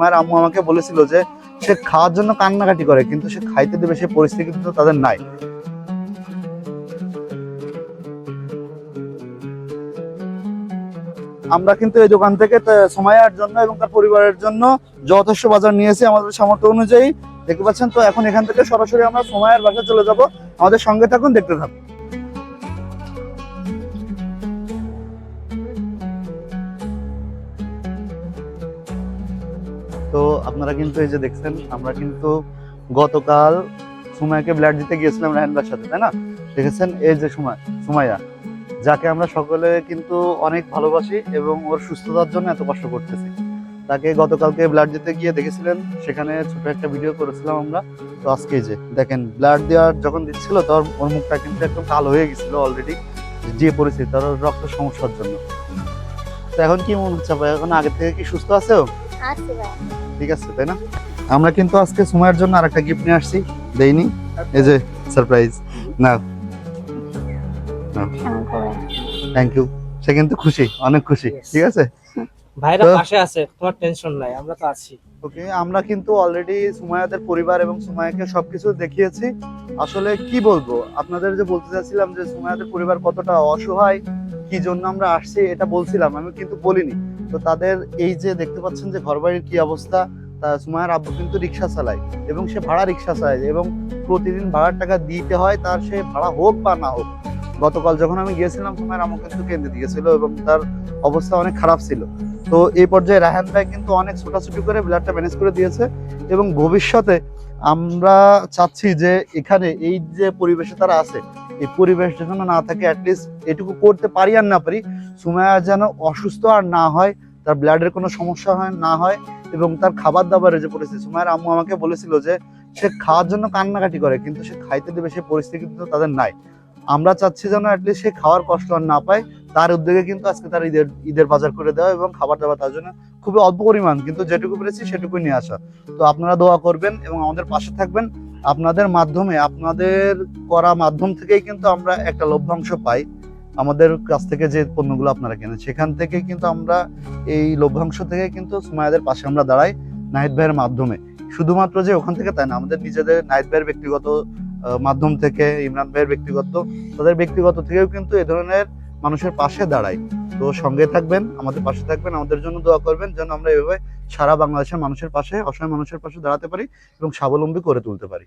সুমায়ের আম্মু আমাকে বলেছিল যে সে খাওয়ার জন্য কান্নাকাটি করে, কিন্তু সে খাইতে দেবে সে পরিস্থিতি কিন্তু তাদের নাই। আমরা কিন্তু এই দোকান থেকে সময়ের জন্য এবং তার পরিবারের জন্য যথেষ্ট বাজার নিয়েছি আমাদের সামর্থ্য অনুযায়ী। দেখতে পাচ্ছেন তো, এখন এখান থেকে সরাসরি আমরা সময়ের বাসায় চলে যাব। আমাদের সঙ্গে থাকুন, দেখতে থাকুন। তো আপনারা কিন্তু এই যে দেখছেন, আমরা কিন্তু গতকাল সুমাইয়াকে ব্লাড দিতে গিয়েছিলাম রায়নবার সাথে, তাই না? দেখেছেন? এই যে সুমাই, সুমাইয়া, যাকে আমরা সকলে কিন্তু অনেক ভালোবাসি এবং ওর সুস্থতার জন্য এত কষ্ট করতেছি। তাকে গতকালকে ব্লাড দিতে গিয়ে দেখেছিলেন, সেখানে ছোট একটা ভিডিও করেছিলাম আমরা। তো আজকে যে, দেখেন ব্লাড দেওয়ার যখন দিচ্ছিল তখন ওর মুখটা কিন্তু একদম কালো হয়ে গেছিল অলরেডি যে পরিস্থিতি, তার রক্ত সমস্যার জন্য। তো এখন কি মনে হচ্ছে এখন আগে থেকে কি সুস্থ আছে ভাই। ঠিক আছে তাই না? আমরা কিন্তু আজকে সময়ের জন্য আরেকটা গিফট নিয়ে আসছি। দেইনি? এই যে সারপ্রাইজ না। থ্যাংক ইউ সে কিন্তু খুশি অনেক খুশি ঠিক আছে? ভাইরা পাশে আছে তোমার টেনশন নাই আমরা তো আছি। ওকে আমরা কিন্তু অলরেডি সুমায়াদের পরিবার এবং সুমায়াকে সবকিছু দেখিয়েছি। আসলে কি বলব? আপনাদের যে বলতে চাচ্ছিলাম যে সুমায়াদের পরিবার কতটা অসহায় কি জন্য আমরা আসছি এটা বলছিলাম আমি কিন্তু বলিনি। তো তাদের এই যে দেখতে পাচ্ছেন যে ঘরবাড়ির কি অবস্থা, তা সুমায়ার আব্বু কিন্তু রিক্সা চালায় এবং সে ভাড়া রিক্সা চালায় এবং প্রতিদিন ভাড়ার টাকা দিতে হয়, তার সে ভাড়া হোক বা না হোক। গতকাল যখন আমি গিয়েছিলাম সুমায়ার আম্মু কিন্তু কেন্দ্রে দিয়েছিল এবং তার অবস্থা অনেক খারাপ ছিল। তো এই পর্যায়ে রাহান ভাই কিন্তু অনেক ছোটাছুটি করে ব্লাডটা ম্যানেজ করে দিয়েছে এবং ভবিষ্যতে আমরা চাচ্ছি যে এখানে এই যে পরিবেশে তারা আছে এই পরিবেশ যেন না থাকে অ্যাটলিস্ট এটুকু করতে পারি আর না পারি, সুমায়া যেন অসুস্থ আর না হয়, তার ব্লাডের কোনো সমস্যা হয়, না হয়, এবং তার খাবার দাবারের যে পরিস্থিতি, সুমায়ের আম্মু আমাকে বলেছিল যে সে খাওয়ার জন্য কান্নাকাটি করে, কিন্তু সে খাইতে দেবে সে পরিস্থিতি কিন্তু তাদের নাই। আমরা চাচ্ছি যেন অ্যাটলিস্ট সে খাওয়ার কষ্ট আর না পায়, তার উদ্যোগে কিন্তু আজকে তার ঈদের ঈদের বাজার করে দেওয়া এবং খাবার দাবার তার জন্য খুবই অল্প পরিমাণ, কিন্তু যেটুকু পেরেছি সেটুকুই নিয়ে আসা। তো আপনারা দোয়া করবেন এবং আমাদের পাশে থাকবেন। আপনাদের মাধ্যমে, আপনাদের করা মাধ্যম থেকেই কিন্তু আমরা একটা লভ্যাংশ পাই। আমাদের কাছ থেকে যে পণ্যগুলো আপনারা কেনেন, সেখান থেকে কিন্তু আমরা এই লভ্যাংশ থেকে কিন্তু সুমায়াদের পাশে আমরা দাঁড়াই নাহিদ ভাইয়ের মাধ্যমে। শুধুমাত্র যে ওখান থেকে তাই না, আমাদের নিজেদের নাহিদ ভাইয়ের ব্যক্তিগত মাধ্যম থেকে, ইমরান ভাইয়ের ব্যক্তিগত, তাদের ব্যক্তিগত থেকেও কিন্তু এ ধরনের মানুষের পাশে দাঁড়াই। তো সঙ্গে থাকবেন, আমাদের পাশে থাকবেন, আমাদের জন্য দোয়া করবেন যেন আমরা এভাবে সারা বাংলাদেশের মানুষের পাশে, অসহায় মানুষের পাশে দাঁড়াতে পারি এবং স্বাবলম্বী করে তুলতে পারি।